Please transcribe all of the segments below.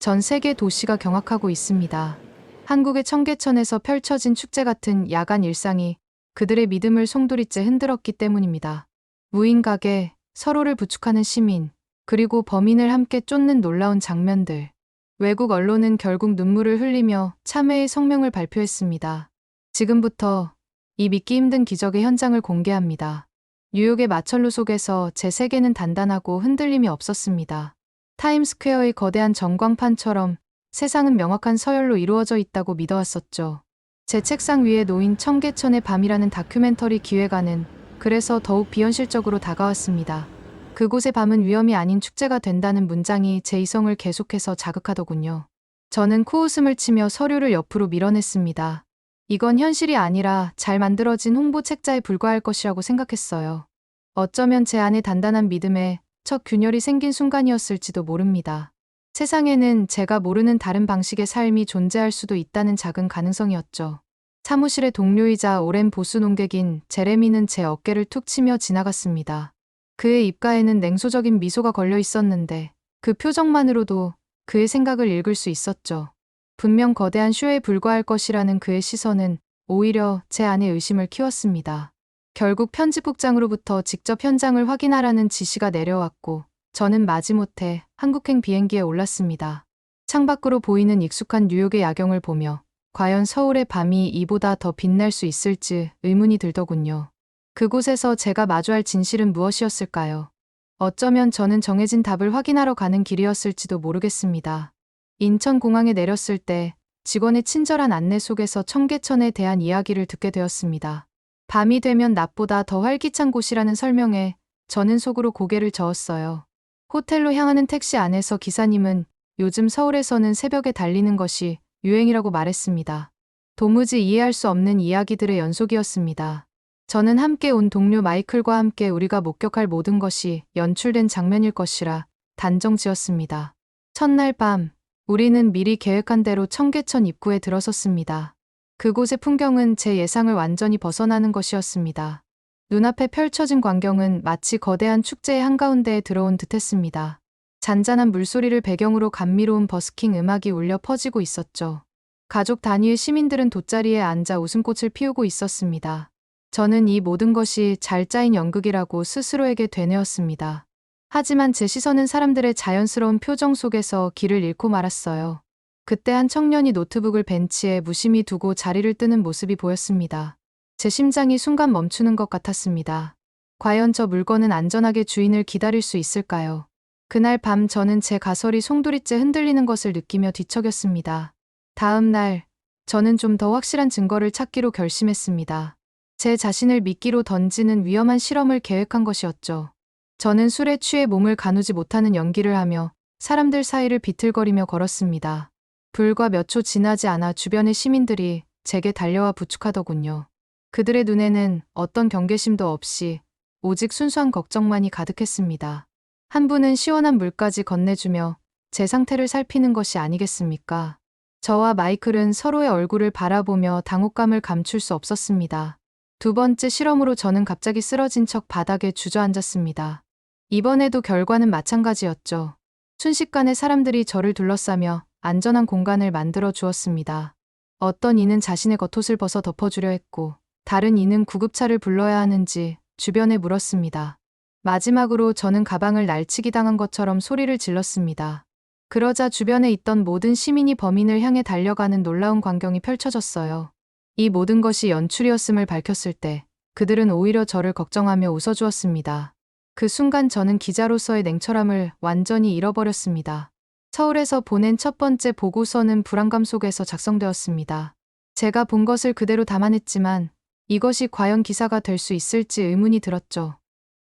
전 세계 도시가 경악하고 있습니다. 한국의 청계천에서 펼쳐진 축제 같은 야간 일상이 그들의 믿음을 송두리째 흔들었기 때문입니다. 무인 가게, 서로를 부축하는 시민, 그리고 범인을 함께 쫓는 놀라운 장면들. 외국 언론은 결국 눈물을 흘리며 참회의 성명을 발표했습니다. 지금부터 이 믿기 힘든 기적의 현장을 공개합니다. 뉴욕의 마철루 속에서 제 세계는 단단하고 흔들림이 없었습니다. 타임스퀘어의 거대한 전광판처럼 세상은 명확한 서열로 이루어져 있다고 믿어왔었죠. 제 책상 위에 놓인 청계천의 밤이라는 다큐멘터리 기획안은 그래서 더욱 비현실적으로 다가왔습니다. 그곳의 밤은 위험이 아닌 축제가 된다는 문장이 제 이성을 계속해서 자극하더군요. 저는 코웃음을 치며 서류를 옆으로 밀어냈습니다. 이건 현실이 아니라 잘 만들어진 홍보 책자에 불과할 것이라고 생각했어요. 어쩌면 제 안에 단단한 믿음에 첫 균열이 생긴 순간이었을지도 모릅니다. 세상에는 제가 모르는 다른 방식의 삶이 존재할 수도 있다는 작은 가능성이었죠. 사무실의 동료이자 오랜 보수 농객인 제레미는 제 어깨를 툭 치며 지나갔습니다. 그의 입가에는 냉소적인 미소가 걸려 있었는데 그 표정만으로도 그의 생각을 읽을 수 있었죠. 분명 거대한 쇼에 불과할 것이라는 그의 시선은 오히려 제 안에 의심을 키웠습니다. 결국 편집국장으로부터 직접 현장을 확인하라는 지시가 내려왔고 저는 마지못해 한국행 비행기에 올랐습니다. 창밖으로 보이는 익숙한 뉴욕의 야경을 보며 과연 서울의 밤이 이보다 더 빛날 수 있을지 의문이 들더군요. 그곳에서 제가 마주할 진실은 무엇이었을까요? 어쩌면 저는 정해진 답을 확인하러 가는 길이었을지도 모르겠습니다. 인천공항에 내렸을 때 직원의 친절한 안내 속에서 청계천에 대한 이야기를 듣게 되었습니다. 밤이 되면 낮보다 더 활기찬 곳이라는 설명에 저는 속으로 고개를 저었어요. 호텔로 향하는 택시 안에서 기사님은 요즘 서울에서는 새벽에 달리는 것이 유행이라고 말했습니다. 도무지 이해할 수 없는 이야기들의 연속이었습니다. 저는 함께 온 동료 마이클과 함께 우리가 목격할 모든 것이 연출된 장면일 것이라 단정 지었습니다. 첫날 밤, 우리는 미리 계획한 대로 청계천 입구에 들어섰습니다. 그곳의 풍경은 제 예상을 완전히 벗어나는 것이었습니다. 눈앞에 펼쳐진 광경은 마치 거대한 축제의 한가운데에 들어온 듯 했습니다. 잔잔한 물소리를 배경으로 감미로운 버스킹 음악이 울려 퍼지고 있었죠. 가족 단위의 시민들은 돗자리에 앉아 웃음꽃을 피우고 있었습니다. 저는 이 모든 것이 잘 짜인 연극이라고 스스로에게 되뇌었습니다. 하지만 제 시선은 사람들의 자연스러운 표정 속에서 길을 잃고 말았어요. 그때 한 청년이 노트북을 벤치에 무심히 두고 자리를 뜨는 모습이 보였습니다. 제 심장이 순간 멈추는 것 같았습니다. 과연 저 물건은 안전하게 주인을 기다릴 수 있을까요? 그날 밤 저는 제 가설이 송두리째 흔들리는 것을 느끼며 뒤척였습니다. 다음 날, 저는 좀 더 확실한 증거를 찾기로 결심했습니다. 제 자신을 미끼로 던지는 위험한 실험을 계획한 것이었죠. 저는 술에 취해 몸을 가누지 못하는 연기를 하며 사람들 사이를 비틀거리며 걸었습니다. 불과 몇 초 지나지 않아 주변의 시민들이 제게 달려와 부축하더군요. 그들의 눈에는 어떤 경계심도 없이 오직 순수한 걱정만이 가득했습니다. 한 분은 시원한 물까지 건네주며 제 상태를 살피는 것이 아니겠습니까? 저와 마이클은 서로의 얼굴을 바라보며 당혹감을 감출 수 없었습니다. 두 번째 실험으로 저는 갑자기 쓰러진 척 바닥에 주저앉았습니다. 이번에도 결과는 마찬가지였죠. 순식간에 사람들이 저를 둘러싸며 안전한 공간을 만들어 주었습니다. 어떤 이는 자신의 겉옷을 벗어 덮어주려 했고, 다른 이는 구급차를 불러야 하는지 주변에 물었습니다. 마지막으로 저는 가방을 날치기 당한 것처럼 소리를 질렀습니다. 그러자 주변에 있던 모든 시민이 범인을 향해 달려가는 놀라운 광경이 펼쳐졌어요. 이 모든 것이 연출이었음을 밝혔을 때 그들은 오히려 저를 걱정하며 웃어주었습니다. 그 순간 저는 기자로서의 냉철함을 완전히 잃어버렸습니다. 서울에서 보낸 첫 번째 보고서는 불안감 속에서 작성되었습니다. 제가 본 것을 그대로 담아냈지만 이것이 과연 기사가 될 수 있을지 의문이 들었죠.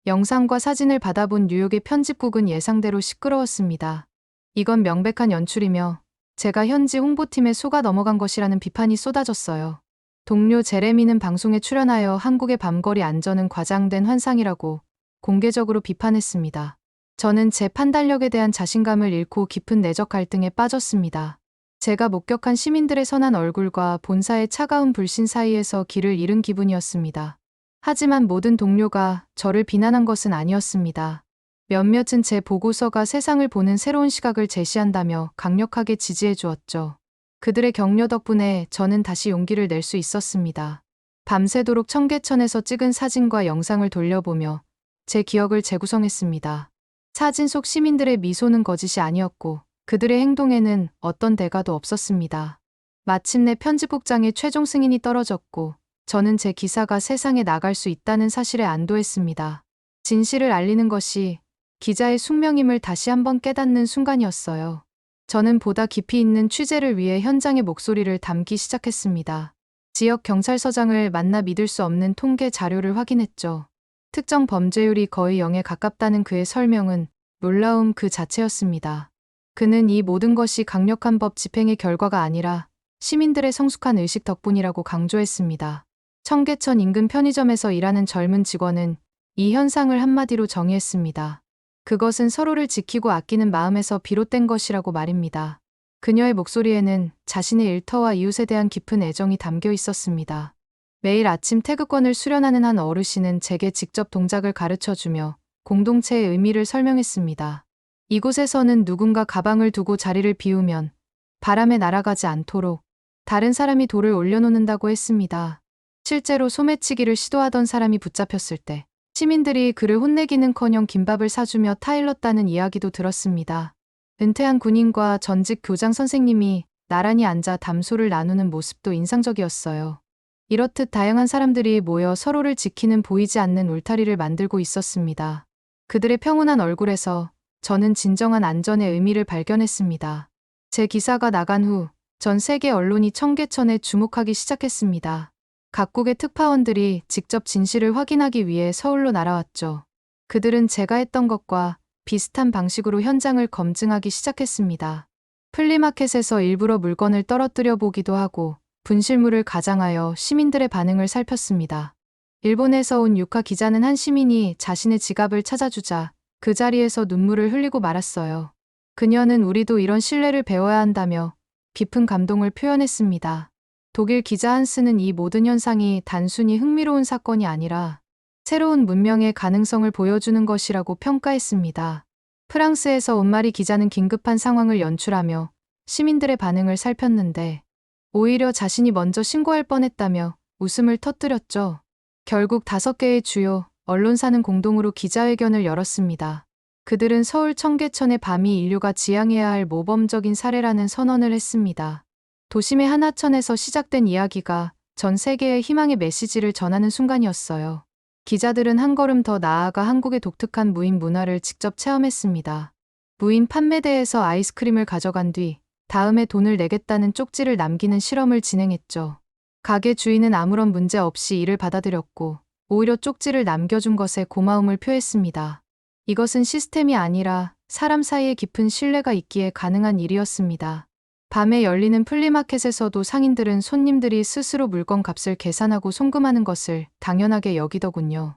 영상과 사진을 받아본 뉴욕의 편집국은 예상대로 시끄러웠습니다. 이건 명백한 연출이며 제가 현지 홍보팀에 속아 넘어간 것이라는 비판이 쏟아졌어요. 동료 제레미는 방송에 출연하여 한국의 밤거리 안전은 과장된 환상이라고 공개적으로 비판했습니다. 저는 제 판단력에 대한 자신감을 잃고 깊은 내적 갈등에 빠졌습니다. 제가 목격한 시민들의 선한 얼굴과 본사의 차가운 불신 사이에서 길을 잃은 기분이었습니다. 하지만 모든 동료가 저를 비난한 것은 아니었습니다. 몇몇은 제 보고서가 세상을 보는 새로운 시각을 제시한다며 강력하게 지지해 주었죠. 그들의 격려 덕분에 저는 다시 용기를 낼 수 있었습니다. 밤새도록 청계천에서 찍은 사진과 영상을 돌려보며 제 기억을 재구성했습니다. 사진 속 시민들의 미소는 거짓이 아니었고 그들의 행동에는 어떤 대가도 없었습니다. 마침내 편집국장의 최종 승인이 떨어졌고 저는 제 기사가 세상에 나갈 수 있다는 사실에 안도했습니다. 진실을 알리는 것이 기자의 숙명임을 다시 한번 깨닫는 순간이었어요. 저는 보다 깊이 있는 취재를 위해 현장의 목소리를 담기 시작했습니다. 지역 경찰서장을 만나 믿을 수 없는 통계 자료를 확인했죠. 특정 범죄율이 거의 0에 가깝다는 그의 설명은 놀라움 그 자체였습니다. 그는 이 모든 것이 강력한 법 집행의 결과가 아니라 시민들의 성숙한 의식 덕분이라고 강조했습니다. 청계천 인근 편의점에서 일하는 젊은 직원은 이 현상을 한마디로 정의했습니다. 그것은 서로를 지키고 아끼는 마음에서 비롯된 것이라고 말입니다. 그녀의 목소리에는 자신의 일터와 이웃에 대한 깊은 애정이 담겨 있었습니다. 매일 아침 태극권을 수련하는 한 어르신은 제게 직접 동작을 가르쳐 주며 공동체의 의미를 설명했습니다. 이곳에서는 누군가 가방을 두고 자리를 비우면 바람에 날아가지 않도록 다른 사람이 돌을 올려놓는다고 했습니다. 실제로 소매치기를 시도하던 사람이 붙잡혔을 때 시민들이 그를 혼내기는커녕 김밥을 사주며 타일렀다는 이야기도 들었습니다. 은퇴한 군인과 전직 교장 선생님이 나란히 앉아 담소를 나누는 모습도 인상적이었어요. 이렇듯 다양한 사람들이 모여 서로를 지키는 보이지 않는 울타리를 만들고 있었습니다. 그들의 평온한 얼굴에서 저는 진정한 안전의 의미를 발견했습니다. 제 기사가 나간 후 전 세계 언론이 청계천에 주목하기 시작했습니다. 각국의 특파원들이 직접 진실을 확인하기 위해 서울로 날아왔죠. 그들은 제가 했던 것과 비슷한 방식으로 현장을 검증하기 시작했습니다. 플리마켓에서 일부러 물건을 떨어뜨려 보기도 하고 분실물을 가장하여 시민들의 반응을 살폈습니다. 일본에서 온 유카 기자는 한 시민이 자신의 지갑을 찾아주자 그 자리에서 눈물을 흘리고 말았어요. 그녀는 우리도 이런 신뢰를 배워야 한다며 깊은 감동을 표현했습니다. 독일 기자 한스는 이 모든 현상이 단순히 흥미로운 사건이 아니라 새로운 문명의 가능성을 보여주는 것이라고 평가했습니다. 프랑스에서 온마리 기자는 긴급한 상황을 연출하며 시민들의 반응을 살폈는데 오히려 자신이 먼저 신고할 뻔했다며 웃음을 터뜨렸죠. 결국 다섯 개의 주요 언론사는 공동으로 기자회견을 열었습니다. 그들은 서울 청계천의 밤이 인류가 지향해야 할 모범적인 사례라는 선언을 했습니다. 도심의 하나천에서 시작된 이야기가 전 세계의 희망의 메시지를 전하는 순간이었어요. 기자들은 한 걸음 더 나아가 한국의 독특한 무인 문화를 직접 체험했습니다. 무인 판매대에서 아이스크림을 가져간 뒤 다음에 돈을 내겠다는 쪽지를 남기는 실험을 진행했죠. 가게 주인은 아무런 문제 없이 이를 받아들였고 오히려 쪽지를 남겨준 것에 고마움을 표했습니다. 이것은 시스템이 아니라 사람 사이에 깊은 신뢰가 있기에 가능한 일이었습니다. 밤에 열리는 플리마켓에서도 상인들은 손님들이 스스로 물건 값을 계산하고 송금하는 것을 당연하게 여기더군요.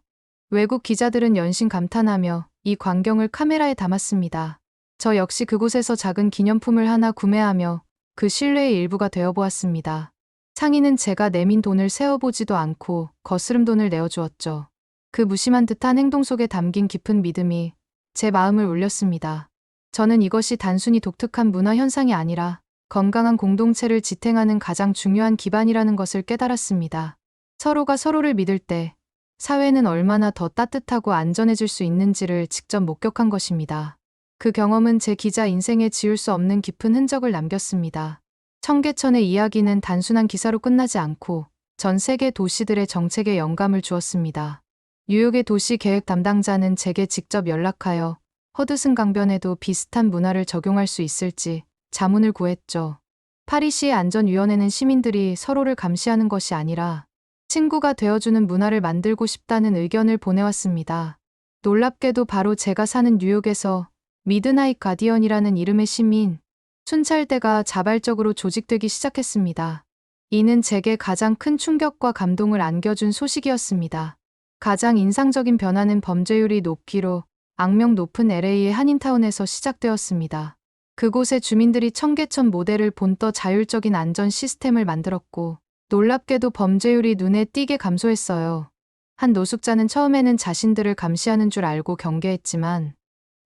외국 기자들은 연신 감탄하며 이 광경을 카메라에 담았습니다. 저 역시 그곳에서 작은 기념품을 하나 구매하며 그 신뢰의 일부가 되어보았습니다. 상인은 제가 내민 돈을 세어보지도 않고 거스름 돈을 내어주었죠. 그 무심한 듯한 행동 속에 담긴 깊은 믿음이 제 마음을 울렸습니다. 저는 이것이 단순히 독특한 문화 현상이 아니라 건강한 공동체를 지탱하는 가장 중요한 기반이라는 것을 깨달았습니다. 서로가 서로를 믿을 때 사회는 얼마나 더 따뜻하고 안전해질 수 있는지를 직접 목격한 것입니다. 그 경험은 제 기자 인생에 지울 수 없는 깊은 흔적을 남겼습니다. 청계천의 이야기는 단순한 기사로 끝나지 않고 전 세계 도시들의 정책에 영감을 주었습니다. 뉴욕의 도시 계획 담당자는 제게 직접 연락하여 허드슨 강변에도 비슷한 문화를 적용할 수 있을지 자문을 구했죠. 파리시의 안전위원회는 시민들이 서로를 감시하는 것이 아니라 친구가 되어주는 문화를 만들고 싶다는 의견을 보내왔습니다. 놀랍게도 바로 제가 사는 뉴욕에서 미드나잇 가디언이라는 이름의 시민, 순찰대가 자발적으로 조직되기 시작했습니다. 이는 제게 가장 큰 충격과 감동을 안겨준 소식이었습니다. 가장 인상적인 변화는 범죄율이 높기로 악명 높은 LA의 한인타운에서 시작되었습니다. 그곳의 주민들이 청계천 모델을 본떠 자율적인 안전 시스템을 만들었고 놀랍게도 범죄율이 눈에 띄게 감소했어요. 한 노숙자는 처음에는 자신들을 감시하는 줄 알고 경계했지만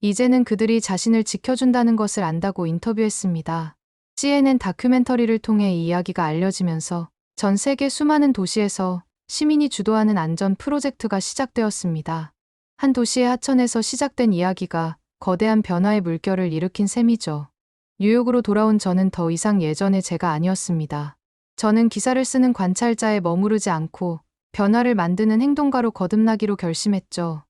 이제는 그들이 자신을 지켜준다는 것을 안다고 인터뷰했습니다. CNN 다큐멘터리를 통해 이 이야기가 알려지면서 전 세계 수많은 도시에서 시민이 주도하는 안전 프로젝트가 시작되었습니다. 한 도시의 하천에서 시작된 이야기가 거대한 변화의 물결을 일으킨 셈이죠. 뉴욕으로 돌아온 저는 더 이상 예전의 제가 아니었습니다. 저는 기사를 쓰는 관찰자에 머무르지 않고 변화를 만드는 행동가로 거듭나기로 결심했죠.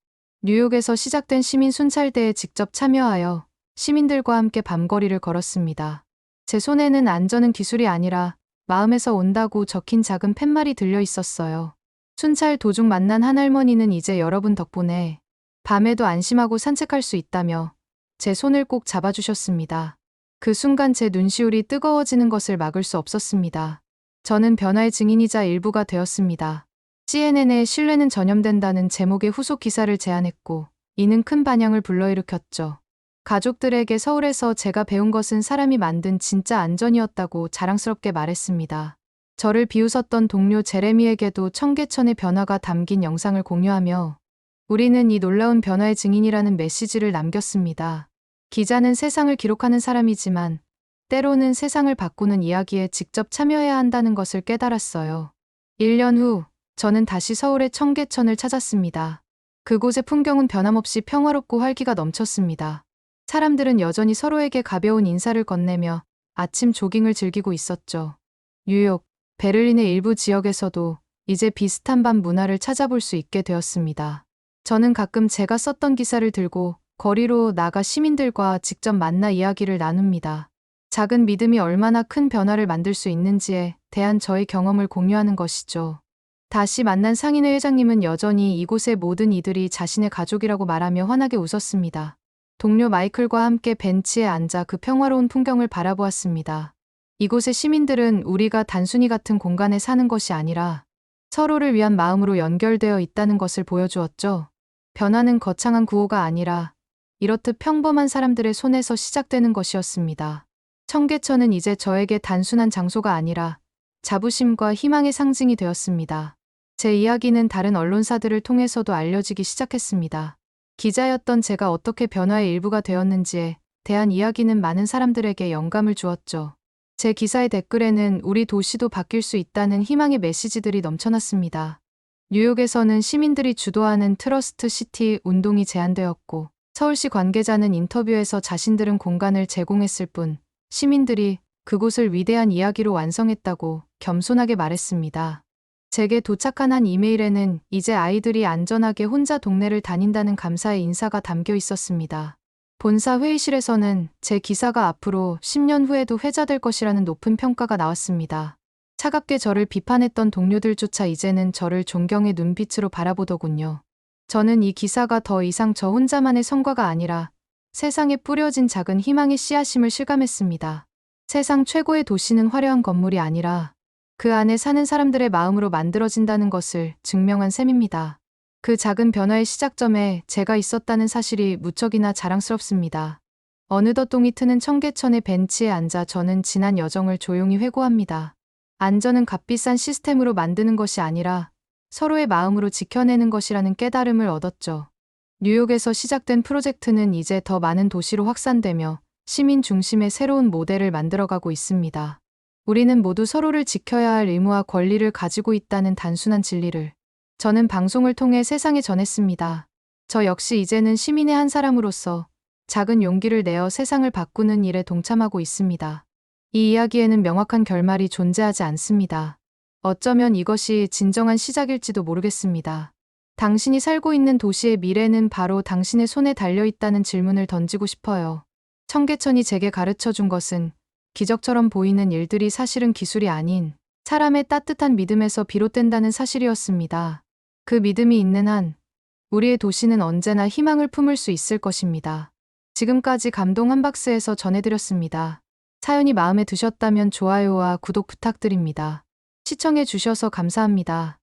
뉴욕에서 시작된 시민 순찰대에 직접 참여하여 시민들과 함께 밤거리를 걸었습니다. 제 손에는 안전은 기술이 아니라 마음에서 온다고 적힌 작은 팻말이 들려 있었어요. 순찰 도중 만난 한 할머니는 이제 여러분 덕분에 밤에도 안심하고 산책할 수 있다며 제 손을 꼭 잡아주셨습니다. 그 순간 제 눈시울이 뜨거워지는 것을 막을 수 없었습니다. 저는 변화의 증인이자 일부가 되었습니다. CNN에 신뢰는 전염된다는 제목의 후속 기사를 제안했고, 이는 큰 반향을 불러일으켰죠. 가족들에게 서울에서 제가 배운 것은 사람이 만든 진짜 안전이었다고 자랑스럽게 말했습니다. 저를 비웃었던 동료 제레미에게도 청계천의 변화가 담긴 영상을 공유하며 우리는 이 놀라운 변화의 증인이라는 메시지를 남겼습니다. 기자는 세상을 기록하는 사람이지만 때로는 세상을 바꾸는 이야기에 직접 참여해야 한다는 것을 깨달았어요. 1년 후 저는 다시 서울의 청계천을 찾았습니다. 그곳의 풍경은 변함없이 평화롭고 활기가 넘쳤습니다. 사람들은 여전히 서로에게 가벼운 인사를 건네며 아침 조깅을 즐기고 있었죠. 뉴욕, 베를린의 일부 지역에서도 이제 비슷한 밤 문화를 찾아볼 수 있게 되었습니다. 저는 가끔 제가 썼던 기사를 들고 거리로 나가 시민들과 직접 만나 이야기를 나눕니다. 작은 믿음이 얼마나 큰 변화를 만들 수 있는지에 대한 저의 경험을 공유하는 것이죠. 다시 만난 상인회 회장님은 여전히 이곳의 모든 이들이 자신의 가족이라고 말하며 환하게 웃었습니다. 동료 마이클과 함께 벤치에 앉아 그 평화로운 풍경을 바라보았습니다. 이곳의 시민들은 우리가 단순히 같은 공간에 사는 것이 아니라 서로를 위한 마음으로 연결되어 있다는 것을 보여주었죠. 변화는 거창한 구호가 아니라 이렇듯 평범한 사람들의 손에서 시작되는 것이었습니다. 청계천은 이제 저에게 단순한 장소가 아니라 자부심과 희망의 상징이 되었습니다. 제 이야기는 다른 언론사들을 통해서도 알려지기 시작했습니다. 기자였던 제가 어떻게 변화의 일부가 되었는지에 대한 이야기는 많은 사람들에게 영감을 주었죠. 제 기사의 댓글에는 우리 도시도 바뀔 수 있다는 희망의 메시지들이 넘쳐났습니다. 뉴욕에서는 시민들이 주도하는 트러스트 시티 운동이 제안되었고, 서울시 관계자는 인터뷰에서 자신들은 공간을 제공했을 뿐, 시민들이 그곳을 위대한 이야기로 완성했다고 겸손하게 말했습니다. 제게 도착한 한 이메일에는 이제 아이들이 안전하게 혼자 동네를 다닌다는 감사의 인사가 담겨 있었습니다. 본사 회의실에서는 제 기사가 앞으로 10년 후에도 회자될 것이라는 높은 평가가 나왔습니다. 차갑게 저를 비판했던 동료들조차 이제는 저를 존경의 눈빛으로 바라보더군요. 저는 이 기사가 더 이상 저 혼자만의 성과가 아니라 세상에 뿌려진 작은 희망의 씨앗임을 실감했습니다. 세상 최고의 도시는 화려한 건물이 아니라 그 안에 사는 사람들의 마음으로 만들어진다는 것을 증명한 셈입니다. 그 작은 변화의 시작점에 제가 있었다는 사실이 무척이나 자랑스럽습니다. 어느덧 똥이 트는 청계천의 벤치에 앉아 저는 지난 여정을 조용히 회고합니다. 안전은 값비싼 시스템으로 만드는 것이 아니라 서로의 마음으로 지켜내는 것이라는 깨달음을 얻었죠. 뉴욕에서 시작된 프로젝트는 이제 더 많은 도시로 확산되며 시민 중심의 새로운 모델을 만들어가고 있습니다. 우리는 모두 서로를 지켜야 할 의무와 권리를 가지고 있다는 단순한 진리를 저는 방송을 통해 세상에 전했습니다. 저 역시 이제는 시민의 한 사람으로서 작은 용기를 내어 세상을 바꾸는 일에 동참하고 있습니다. 이 이야기에는 명확한 결말이 존재하지 않습니다. 어쩌면 이것이 진정한 시작일지도 모르겠습니다. 당신이 살고 있는 도시의 미래는 바로 당신의 손에 달려 있다는 질문을 던지고 싶어요. 청계천이 제게 가르쳐 준 것은 기적처럼 보이는 일들이 사실은 기술이 아닌 사람의 따뜻한 믿음에서 비롯된다는 사실이었습니다. 그 믿음이 있는 한 우리의 도시는 언제나 희망을 품을 수 있을 것입니다. 지금까지 감동 한 박스에서 전해드렸습니다. 사연이 마음에 드셨다면 좋아요와 구독 부탁드립니다. 시청해 주셔서 감사합니다.